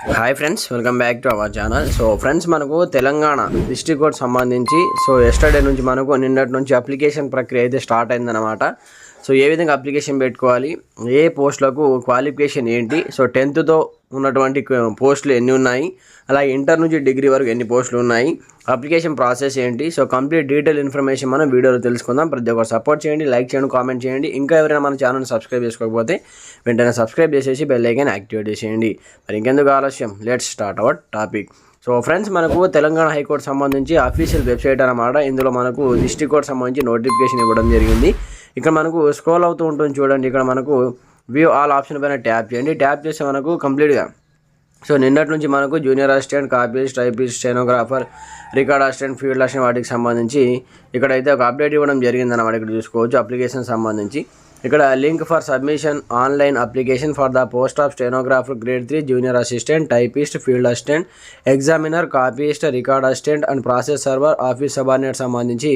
Hi friends welcome back to our channel so friends మనకు Telangana district code సంబంధించి so yesterday నుంచి మనకు నిన్నటి నుంచి అప్లికేషన్ ప్రక్రియ అయితే స్టార్ట్ అయిందనమాట సో ఏ విధంగా అప్లికేషన్ పెట్టుకోవాలి ఏ పోస్టులకు క్వాలిఫికేషన్ ఏంటి సో టెన్త్తో ఉన్నటువంటి పోస్టులు ఎన్ని ఉన్నాయి అలాగే ఇంటర్ నుంచి డిగ్రీ వరకు ఎన్ని పోస్టులు ఉన్నాయి అప్లికేషన్ ప్రాసెస్ ఏంటి సో కంప్లీట్ డీటెయిల్ ఇన్ఫర్మేషన్ మనం వీడియోలో తెలుసుకుందాం. ప్రతి ఒక్కరు సపోర్ట్ చేయండి లైక్ చేయండి కామెంట్ చేయండి. ఇంకా ఎవరైనా మన ఛానల్ సబ్స్క్రైబ్ చేసుకోకపోతే వెంటనే సబ్స్క్రైబ్ చేసేసి బెల్ ఐకాన్ యాక్టివేట్ చేసేయండి. మరి ఇంకెందుకు ఆలస్యం? Let's start our topic so friends మనకు తెలంగాణ హైకోర్టు సంబంధించి అఫీషియల్ వెబ్సైట్ అనమాట ఇందులో మనకు డిస్ట్రిక్ట్ కోర్ట్ సంబంధించి నోటిఫికేషన్ ఇవ్వడం జరిగింది. ఇక్కడ మనకు స్క్రోల్ అవుతూ ఉంటుంది చూడండి. ఇక్కడ మనకు వ్యూ ఆల్ ఆప్షన్ పైన ట్యాప్ చేయండి. ట్యాప్ చేస్తే మనకు కంప్లీట్గా సో నిన్నటి నుంచి మనకు junior assistant copies typist stenographer record assistant field assistant వాటికి సంబంధించి ఇక్కడైతే ఒక అప్డేట్ ఇవ్వడం జరిగిందన్నమాట. ఇక్కడ చూసుకోవచ్చు అప్లికేషన్ సంబంధించి. ఇక్కడ link for submission online application for the post of stenographer grade three junior assistant typist field assistant examiner copyist record assistant and process server office subordinate సంబంధించి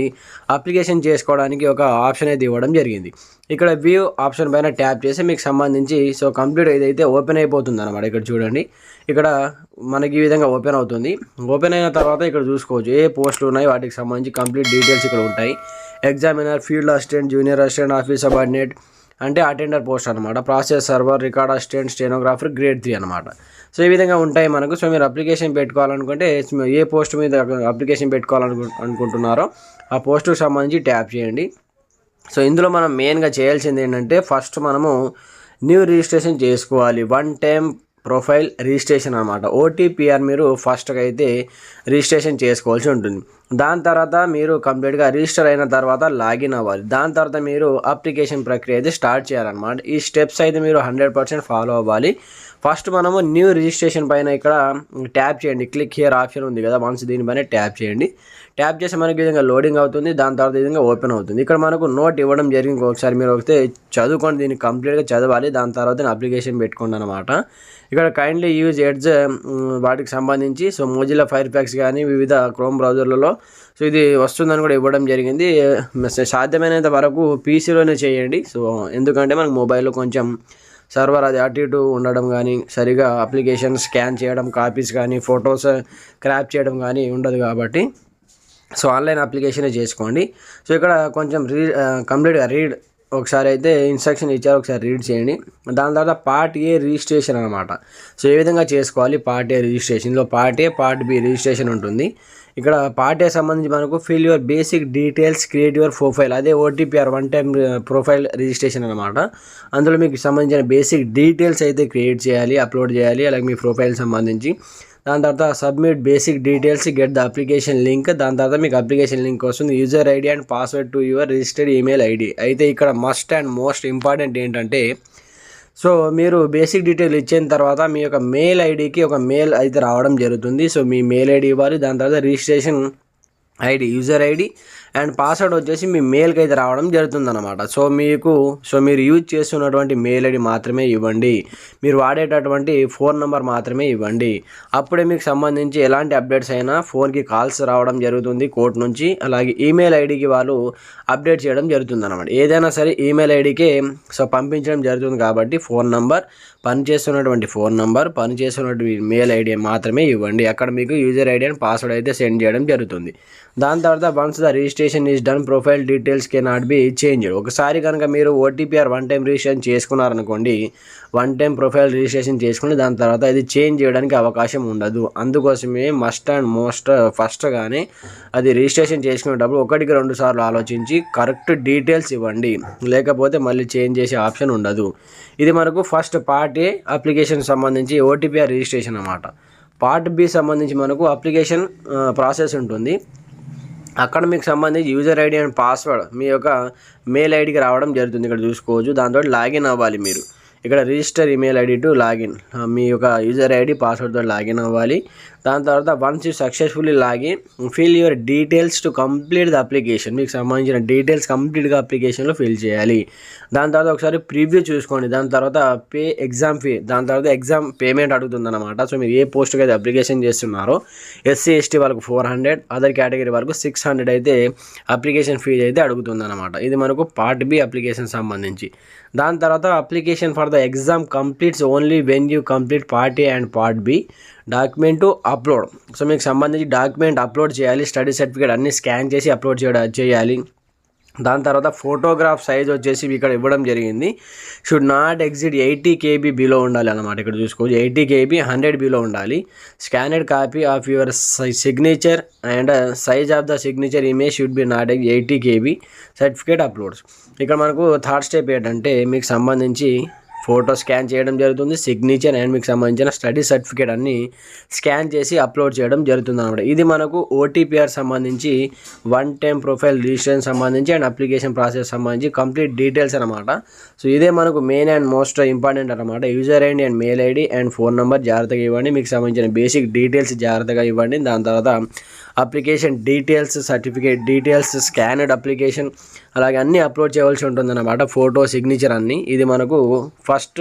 అప్లికేషన్ చేసుకోవడానికి ఒక ఆప్షన్ అయితే ఇవ్వడం జరిగింది. ఇక్కడ వ్యూ ఆప్షన్ పైన ట్యాప్ చేసి మీకు సంబంధించి సో కంప్లీట్ ఏదైతే ఓపెన్ అయిపోతుంది అనమాట ఇక్కడ చూడండి. ఇక్కడ మనకి ఈ విధంగా ఓపెన్ అవుతుంది. ఓపెన్ అయిన తర్వాత ఇక్కడ చూసుకోవచ్చు ఏ పోస్టులు ఉన్నాయి వాటికి సంబంధించి కంప్లీట్ డీటెయిల్స్ ఇక్కడ ఉంటాయి. Examiner field assistant junior assistant office subordinate అంటే అటెండర్ పోస్ట్ అనమాట process server record assistant stenographer grade three అనమాట సో ఈ విధంగా ఉంటాయి మనకు. సో మీరు అప్లికేషన్ పెట్టుకోవాలనుకుంటే ఏ పోస్ట్ మీద అప్లికేషన్ పెట్టుకోవాలనుకు అనుకుంటున్నారో ఆ పోస్టుకు సంబంధించి ట్యాప్ చేయండి. సో ఇందులో మనం మెయిన్గా చేయాల్సింది ఏంటంటే ఫస్ట్ మనము న్యూ రిజిస్ట్రేషన్ చేసుకోవాలి. వన్ టైం ప్రొఫైల్ రిజిస్ట్రేషన్ అనమాట ఓటీపీఆర్ మీరు ఫస్ట్గా అయితే రిజిస్ట్రేషన్ చేసుకోవాల్సి ఉంటుంది. దాని తర్వాత మీరు కంప్లీట్గా రిజిస్టర్ అయిన తర్వాత లాగిన్ అవ్వాలి. దాని తర్వాత మీరు అప్లికేషన్ ప్రక్రియ అయితే స్టార్ట్ చేయాలన్నమాట. ఈ స్టెప్స్ అయితే మీరు హండ్రెడ్ పర్సెంట్ ఫాలో అవ్వాలి. ఫస్ట్ మనము న్యూ రిజిస్ట్రేషన్ పైన ఇక్కడ ట్యాప్ చేయండి. క్లిక్ హియర్ ఆప్షన్ ఉంది కదా వన్స్ దీనిపైన ట్యాప్ చేయండి. ట్యాప్ చేసి మనకి విధంగా లోడింగ్ అవుతుంది. దాని తర్వాత విధంగా ఓపెన్ అవుతుంది. ఇక్కడ మనకు నోట్ ఇవ్వడం జరిగింది. ఒకసారి మీరు ఒకతే చదువుకోండి దీన్ని కంప్లీట్గా చదవాలి. దాని తర్వాత అప్లికేషన్ పెట్టుకోండి అనమాట ఇక్కడ కైండ్లీ యూజ్ ఎడ్జ్ వాటికి సంబంధించి సో మోజిల్లా ఫైర్ ప్యాక్స్ కానీ వివిధ క్రోమ్ బ్రౌజర్లలో సో ఇది వస్తుందని కూడా ఇవ్వడం జరిగింది. సాధ్యమైనంత వరకు పీసీలోనే చేయండి. సో ఎందుకంటే మనకు మొబైల్లో కొంచెం సర్వర్ అది అటు ఇటు ఉండడం కానీ సరిగా అప్లికేషన్ స్కాన్ చేయడం కాపీస్ కానీ ఫొటోస్ క్రాప్ చేయడం కానీ ఉండదు కాబట్టి. సో ఆన్లైన్ అప్లికేషనే చేసుకోండి. సో ఇక్కడ కొంచెం రీ కంప్లీట్గా రీడ్ ఒకసారి అయితే ఇన్స్ట్రక్షన్ ఇచ్చారు. ఒకసారి రీడ్ చేయండి. దాని తర్వాత పార్ట్ ఏ రిజిస్ట్రేషన్ అనమాట సో ఏ విధంగా చేసుకోవాలి? Part A రిజిస్ట్రేషన్లో part A part B registration ఉంటుంది. ఇక్కడ పార్టీ సంబంధించి మనకు fill your basic details create your profile అదే OTPR one time profile registration అనమాట అందులో మీకు సంబంధించిన బేసిక్ డీటెయిల్స్ అయితే క్రియేట్ చేయాలి అప్లోడ్ చేయాలి అలాగే మీ ప్రొఫైల్ సంబంధించి. దాని తర్వాత submit basic details get the application link దాని తర్వాత మీకు అప్లికేషన్ లింక్ వస్తుంది. User ID and password to your registered email ID అయితే ఇక్కడ మస్ట్ అండ్ మోస్ట్ ఇంపార్టెంట్ ఏంటంటే సో మీరు బేసిక్ డీటెయిల్ ఇచ్చిన తర్వాత మీ యొక్క మెయిల్ ఐడికి ఒక మెయిల్ అయితే రావడం జరుగుతుంది. సో మీ మెయిల్ ఐడి ఇవ్వాలి. దాని తర్వాత registration ID user ID and password వచ్చేసి మీ మెయిల్కి అయితే రావడం జరుగుతుందన్నమాట. సో మీకు సో మీరు యూజ్ చేస్తున్నటువంటి మెయిల్ ఐడి మాత్రమే ఇవ్వండి. మీరు వాడేటటువంటి ఫోన్ నెంబర్ మాత్రమే ఇవ్వండి. అప్పుడే మీకు సంబంధించి ఎలాంటి అప్డేట్స్ అయినా ఫోన్కి కాల్స్ రావడం జరుగుతుంది కోర్టు నుంచి. అలాగే ఈమెయిల్ ఐడికి వాళ్ళు అప్డేట్ చేయడం జరుగుతుంది అనమాట ఏదైనా సరే ఈమెయిల్ ఐడికే సో పంపించడం జరుగుతుంది కాబట్టి ఫోన్ నంబర్ పనిచేస్తున్నటువంటి ఫోన్ నంబర్ పనిచేస్తున్నటువంటి మెయిల్ ఐడి మాత్రమే ఇవ్వండి. అక్కడ మీకు యూజర్ ఐడి అండ్ పాస్వర్డ్ అయితే సెండ్ చేయడం జరుగుతుంది. దాని తర్వాత once the registration is done profile details can not be change ఒకసారి కనుక మీరు ఓటీపీఆర్ వన్ టైం రిజిస్ట్రేషన్ చేసుకున్నారనుకోండి వన్ టైం ప్రొఫైల్ రిజిస్ట్రేషన్ చేసుకుని దాని తర్వాత ఇది చేంజ్ చేయడానికి అవకాశం ఉండదు. అందుకోసమే మస్ట్ అండ్ మోస్ట్ ఫస్ట్ కానీ అది రిజిస్ట్రేషన్ చేసుకునేటప్పుడు ఒకటికి రెండు సార్లు ఆలోచించి కరెక్ట్ డీటెయిల్స్ ఇవ్వండి. లేకపోతే మళ్ళీ చేంజ్ చేసే ఆప్షన్ ఉండదు. ఇది మనకు ఫస్ట్ పార్ట్ ఏ అప్లికేషన్ సంబంధించి ఓటీపీఆర్ రిజిస్ట్రేషన్ అన్నమాట. పార్ట్ బి సంబంధించి మనకు అప్లికేషన్ ప్రాసెస్ ఉంటుంది. అక్కడ మీకు సంబంధించి యూజర్ ఐడి అండ్ పాస్వర్డ్ మీ యొక్క మెయిల్ ఐడికి రావడం జరుగుతుంది. ఇక్కడ చూసుకోవచ్చు. దాంతో లాగిన్ అవ్వాలి మీరు. ఇక్కడ register email ID to login. మీ యొక్క యూజర్ ఐడి పాస్వర్డ్తో లాగిన్ అవ్వాలి. దాని తర్వాత once you successfully login fill your details to complete the application మీకు సంబంధించిన డీటెయిల్స్ కంప్లీట్గా అప్లికేషన్లో ఫిల్ చేయాలి. దాని తర్వాత ఒకసారి ప్రివ్యూ చూసుకోండి. దాని తర్వాత పే ఎగ్జామ్ ఫీ దాని తర్వాత ఎగ్జామ్ పేమెంట్ అడుగుతుందన్నమాట. సో మీరు ఏ పోస్ట్కి అయితే అప్లికేషన్ చేస్తున్నారో ఎస్సీ ఎస్టీ వాళ్ళకు ఫోర్ హండ్రెడ్ అదర్ కేటగిరీ వరకు సిక్స్ హండ్రెడ్ అయితే అప్లికేషన్ ఫీజు అయితే అడుగుతుందన్నమాట. ఇది మనకు పార్ట్ బి అప్లికేషన్ సంబంధించి. దాని తర్వాత application for the exam completes only when you complete part A and part B document upload so మీకు సంబంధించి డాక్యుమెంట్ అప్లోడ్ చేయాలి స్టడీ సర్టిఫికేట్ అన్ని స్కాన్ చేసి అప్లోడ్ చేయడం చేయాలి. దాని తర్వాత ఫోటోగ్రాఫ్ సైజ్ వచ్చేసి ఇక్కడ ఇవ్వడం జరిగింది. Should not exit eighty KB below ఉండాలి అనమాట ఇక్కడ చూసుకోవచ్చు. ఎయిటీ కేబీ హండ్రెడ్ బిలో ఉండాలి. Scanned copy of your signature and size of the signature image should be not eighty KB certificate uploads ఇక్కడ మనకు థర్డ్ స్టెప్ ఏంటంటే మీకు సంబంధించి ఫోటో స్కాన్ చేయడం జరుగుతుంది. సిగ్నేచర్ అండ్ మీకు సంబంధించిన స్టడీ సర్టిఫికేట్ అన్ని స్కాన్ చేసి అప్లోడ్ చేయడం జరుగుతుంది అనమాట ఇది మనకు ఓటీపీఆర్ సంబంధించి వన్ టైం ప్రొఫైల్ రిజిస్ట్రేషన్ సంబంధించి అండ్ అప్లికేషన్ ప్రాసెస్ సంబంధించి కంప్లీట్ డీటెయిల్స్ అనమాట సో ఇదే మనకు మెయిన్ అండ్ మోస్ట్ ఇంపార్టెంట్ అనమాట user ID and mail ID and phone number జాగ్రత్తగా ఇవ్వండి. మీకు సంబంధించిన బేసిక్ డీటెయిల్స్ జాగ్రత్తగా ఇవ్వండి. దాని తర్వాత application details certificate details scanned application అలాగే అన్నీ అప్లోడ్ చేయవలసి ఉంటుందన్నమాట. ఫోటో సిగ్నేచర్ అన్నీ. ఇది మనకు first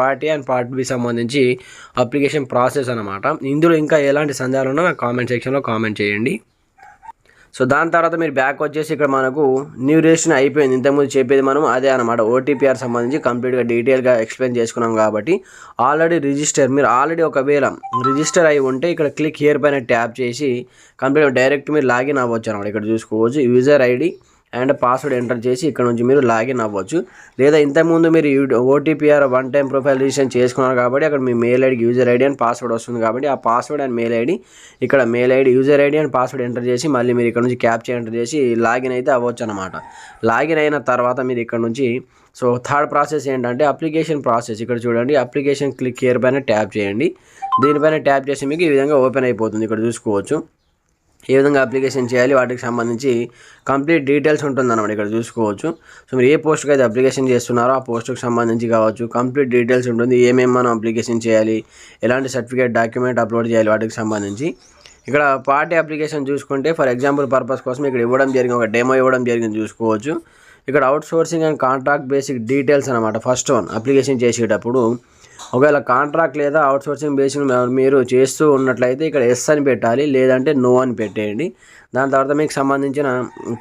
part A and part B సంబంధించి అప్లికేషన్ ప్రాసెస్ అనమాట ఇందులో ఇంకా ఎలాంటి సందేహాలు ఉన్నా నాకు కామెంట్ సెక్షన్లో కామెంట్ చేయండి. సో దాని తర్వాత మీరు బ్యాక్ వచ్చేసి ఇక్కడ మనకు న్యూ రిజిస్ట్రేషన్ అయిపోయింది. ఇంతకుముందు చెప్పేది మనం అదే అనమాట ఓటీపీఆర్ సంబంధించి కంప్లీట్గా డీటెయిల్గా ఎక్స్ప్లెయిన్ చేసుకున్నాం కాబట్టి ఆల్రెడీ రిజిస్టర్ మీరు ఆల్రెడీ ఒకవేళ రిజిస్టర్ అయి ఉంటే ఇక్కడ క్లిక్ హియర్ పైన ట్యాప్ చేసి కంప్లీట్ డైరెక్ట్ మీరు లాగిన్ అవ్వచ్చు అనమాట ఇక్కడ చూసుకోవచ్చు. User ID and password enter చేసి ఇక్కడ నుంచి మీరు లాగిన్ అవ్వచ్చు. లేదా ఇంతకుముందు మీరు OTPR one time profile registration చేసుకున్నారు కాబట్టి అక్కడ మీ mail ID user ID and password వస్తుంది కాబట్టి ఆ పాస్వర్డ్ అండ్ మెయిల్ ఐడి ఇక్కడ mail ID user ID and password enter చేసి మళ్ళీ మీరు ఇక్కడ నుంచి క్యాప్చర్ ఎంటర్ చేసి లాగిన్ అయితే అవ్వచ్చు అనమాట లాగిన్ అయిన తర్వాత మీరు ఇక్కడ నుంచి సో థర్డ్ ప్రాసెస్ ఏంటంటే అప్లికేషన్ ప్రాసెస్. ఇక్కడ చూడండి అప్లికేషన్ క్లిక్ హియర్ పైన ట్యాప్ చేయండి. దీనిపైన ట్యాప్ చేసి మీకు ఈ విధంగా ఓపెన్ అయిపోతుంది. ఇక్కడ చూసుకోవచ్చు. ఏ విధంగా అప్లికేషన్ చేయాలి వాటికి సంబంధించి కంప్లీట్ డీటెయిల్స్ ఉంటుందన్నమాట ఇక్కడ చూసుకోవచ్చు. సో మీరు ఏ పోస్ట్కి అయితే అప్లికేషన్ చేస్తున్నారో ఆ పోస్ట్కి సంబంధించి కావచ్చు కంప్లీట్ డీటెయిల్స్ ఉంటుంది. ఏమేమి మనం అప్లికేషన్ చేయాలి ఎలాంటి సర్టిఫికేట్ డాక్యుమెంట్ అప్లోడ్ చేయాలి వాటికి సంబంధించి. ఇక్కడ పార్టీ అప్లికేషన్ చూసుకుంటే ఫర్ ఎగ్జాంపుల్ పర్పస్ కోసం ఇక్కడ ఇవ్వడం జరిగింది ఒక డెమో ఇవ్వడం జరిగింది చూసుకోవచ్చు. ఇక్కడ outsourcing and contract basic details అనమాట ఫస్ట్ వన్ అప్లికేషన్ చేసేటప్పుడు ఒకవేళ కాంట్రాక్ట్ లేదా అవుట్సోర్సింగ్ సోర్సింగ్ మీరు చేస్తూ ఉన్నట్లయితే ఇక్కడ ఎస్ అని పెట్టాలి లేదంటే నో అని పెట్టేయండి. దాని తర్వాత మీకు సంబంధించిన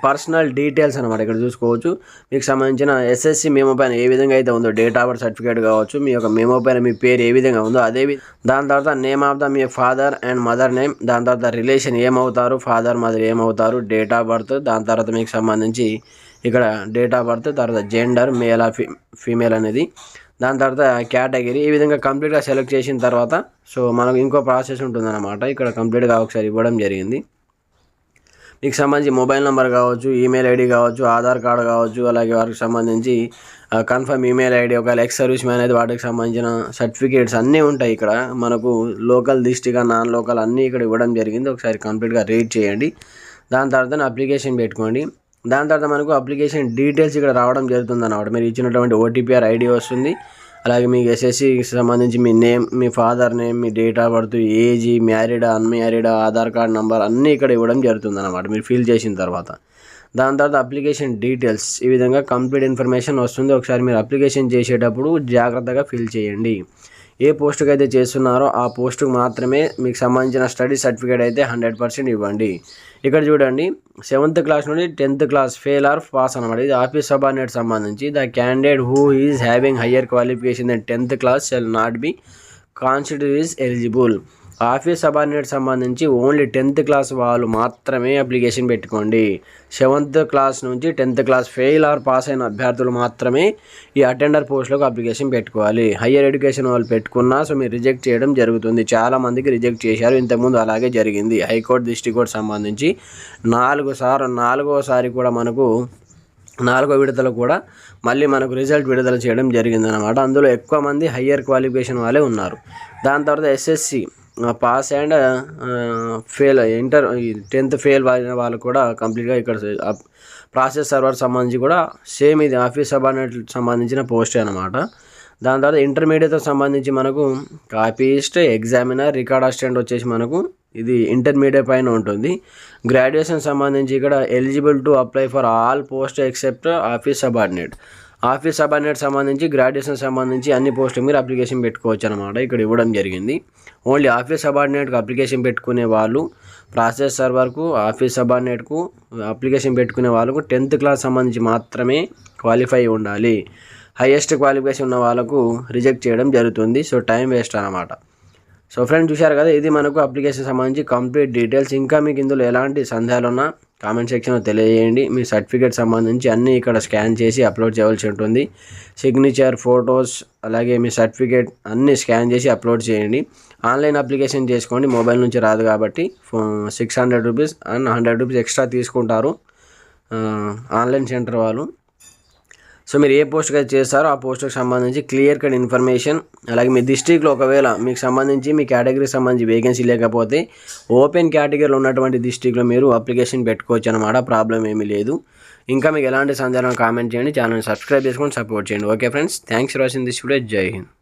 పర్సనల్ డీటెయిల్స్ అనమాట ఇక్కడ చూసుకోవచ్చు. మీకు సంబంధించిన ఎస్ఎస్సి మేమో పైన ఏ విధంగా అయితే ఉందో డేట్ ఆఫ్ బర్త్ సర్టిఫికేట్ కావచ్చు మీ యొక్క మేమో పైన మీ పేరు ఏ విధంగా ఉందో అదే దాని తర్వాత నేమ్ ఆఫ్ ద మీ ఫాదర్ అండ్ మదర్ నేమ్ దాని తర్వాత రిలేషన్ ఏమవుతారు ఫాదర్ మదర్ ఏమవుతారు డేట్ ఆఫ్ బర్త్ దాని తర్వాత మీకు సంబంధించి ఇక్కడ డేట్ ఆఫ్ బర్త్ తర్వాత జెండర్ మేల్ ఫీ ఫీమేల్ అనేది. దాని తర్వాత కేటగిరీ ఈ విధంగా కంప్లీట్గా సెలెక్ట్ చేసిన తర్వాత సో మనకు ఇంకో ప్రాసెస్ ఉంటుందన్నమాట. ఇక్కడ కంప్లీట్గా ఒకసారి ఇవ్వడం జరిగింది. మీకు సంబంధించి మొబైల్ నెంబర్ కావచ్చు ఈమెయిల్ ఐడి కావచ్చు ఆధార్ కార్డు కావచ్చు అలాగే వారికి సంబంధించి కన్ఫర్మ్ ఈమెయిల్ ఐడి ఒకవేళ ఎక్స్ సర్వీస్ మ్యాన్ అయితే వాటికి సంబంధించిన సర్టిఫికేట్స్ అన్నీ ఉంటాయి ఇక్కడ. మనకు లోకల్ డిస్టిక్ నాన్ లోకల్ అన్నీ ఇక్కడ ఇవ్వడం జరిగింది. ఒకసారి కంప్లీట్గా రీడ్ చేయండి. దాని తర్వాత అప్లికేషన్ పెట్టుకోండి. దాని తర్వాత మనకు అప్లికేషన్ డీటెయిల్స్ ఇక్కడ రావడం జరుగుతుంది అన్నమాట మీరు ఇచ్చినటువంటి ఓటీపీఆర్ ఐడి వస్తుంది. అలాగే మీకు ఎస్ఎస్సికి సంబంధించి మీ నేమ్ మీ ఫాదర్ నేమ్ మీ డేట్ ఆఫ్ బర్త్ ఏజ్ మ్యారీడా అన్మ్యారీడా ఆధార్ కార్డ్ నెంబర్ అన్నీ ఇక్కడ ఇవ్వడం జరుగుతుంది అనమాట మీరు ఫిల్ చేసిన తర్వాత. దాని తర్వాత అప్లికేషన్ డీటెయిల్స్. ఈ విధంగా కంప్లీట్ ఇన్ఫర్మేషన్ వస్తుంది. ఒకసారి మీరు అప్లికేషన్ చేసేటప్పుడు జాగ్రత్తగా ఫిల్ చేయండి. ఏ పోస్టుకు అయితే చేస్తున్నారో ఆ పోస్టుకు మాత్రమే మీకు సంబంధించిన స్టడీ సర్టిఫికేట్ అయితే హండ్రెడ్ పర్సెంట్ ఇవ్వండి. ఇక్కడ చూడండి సెవెంత్ క్లాస్ నుండి tenth class fail or pass అనమాట ఇది ఆఫీస్ సబార్డినేట్ సంబంధించి. The candidate who is having higher qualification then tenth class shall not be constitute is eligible. Office subordinate సంబంధించి only tenth class వాళ్ళు మాత్రమే అప్లికేషన్ పెట్టుకోండి. Seventh class నుంచి tenth class fail or pass అయిన అభ్యర్థులు మాత్రమే ఈ అటెండర్ పోస్ట్లకు అప్లికేషన్ పెట్టుకోవాలి. హయ్యర్ ఎడ్యుకేషన్ వాళ్ళు పెట్టుకున్నా సో మీరు రిజెక్ట్ చేయడం జరుగుతుంది. చాలామందికి రిజెక్ట్ చేశారు. ఇంతకుముందు అలాగే జరిగింది. హైకోర్టు డిస్టిక్ కోర్టు సంబంధించి నాలుగు సార్ నాలుగోసారి కూడా మనకు నాలుగో విడుదల కూడా మళ్ళీ మనకు రిజల్ట్ విడుదల చేయడం జరిగిందనమాట అందులో ఎక్కువ మంది హయ్యర్ క్వాలిఫికేషన్ వాళ్ళే ఉన్నారు. దాని తర్వాత SSC pass and fail inter tenth fail అయిన వాళ్ళు కూడా కంప్లీట్గా ఇక్కడ ప్రాసెస్ సర్వర్ సంబంధించి కూడా సేమ్ ఇది ఆఫీస్ సబార్డినేట్ సంబంధించిన పోస్టే అనమాట దాని తర్వాత ఇంటర్మీడియట్తో సంబంధించి మనకు కాపీస్ట్ ఎగ్జామినర్ రికార్డ్ అసిస్టెంట్ వచ్చేసి మనకు ఇది ఇంటర్మీడియట్ పైన ఉంటుంది. గ్రాడ్యుయేషన్ సంబంధించి ఇక్కడ eligible to apply for all post except office subordinate. Office subordinate సంబంధించి గ్రాడ్యుయేషన్ సంబంధించి అన్ని పోస్టులు మీరు అప్లికేషన్ పెట్టుకోవచ్చు అనమాట ఇక్కడ ఇవ్వడం జరిగింది. ఓన్లీ ఆఫీస్ సబార్డినేట్కి అప్లికేషన్ పెట్టుకునే వాళ్ళు ప్రాసెస్ సర్వర్కు ఆఫీస్ సబార్డినేట్కు అప్లికేషన్ పెట్టుకునే వాళ్ళకు టెన్త్ క్లాస్ సంబంధించి మాత్రమే క్వాలిఫై ఉండాలి. హైయెస్ట్ క్వాలిఫికేషన్ ఉన్న వాళ్ళకు రిజెక్ట్ చేయడం జరుగుతుంది. సో టైం వేస్ట్ అనమాట సో ఫ్రెండ్ చూశారు కదా ఇది మనకు అప్లికేషన్ సంబంధించి కంప్లీట్ డీటెయిల్స్. ఇంకా మీకు ఇందులో ఎలాంటి సందేహాలు ఉన్నా కామెంట్ సెక్షన్లో తెలియజేయండి. మీ సర్టిఫికేట్ సంబంధించి అన్నీ ఇక్కడ స్కాన్ చేసి అప్లోడ్ చేయవలసి ఉంటుంది. సిగ్నేచర్ ఫొటోస్ అలాగే మీ సర్టిఫికేట్ అన్నీ స్కాన్ చేసి అప్లోడ్ చేయండి. ఆన్లైన్ అప్లికేషన్ చేసుకోండి. మొబైల్ నుంచి రాదు కాబట్టి six hundred rupees and hundred rupees extra తీసుకుంటారు. ఆన్లైన్ సెంటర్ వాళ్ళు. సో మీరు ఏ పోస్ట్కి అయితే చేస్తారో ఆ పోస్ట్కి సంబంధించి క్లియర్ కట్ ఇన్ఫర్మేషన్ అలాగే మీ డిస్ట్రిక్ట్లో ఒకవేళ మీకు సంబంధించి మీ కేటగిరీకి సంబంధించి వేకెన్సీ లేకపోతే ఓపెన్ కేటగిరీలో ఉన్నటువంటి డిస్ట్రిక్ట్లో మీరు అప్లికేషన్ పెట్టుకోవచ్చు అనమాట ప్రాబ్లం ఏమీ లేదు. ఇంకా మీకు ఎలాంటి సందేహం కామెంట్ చేయండి ఛానల్ సబ్స్క్రైబ్ చేసుకొని సపోర్ట్ చేయండి. Okay friends thanks for watching this video Jai Hind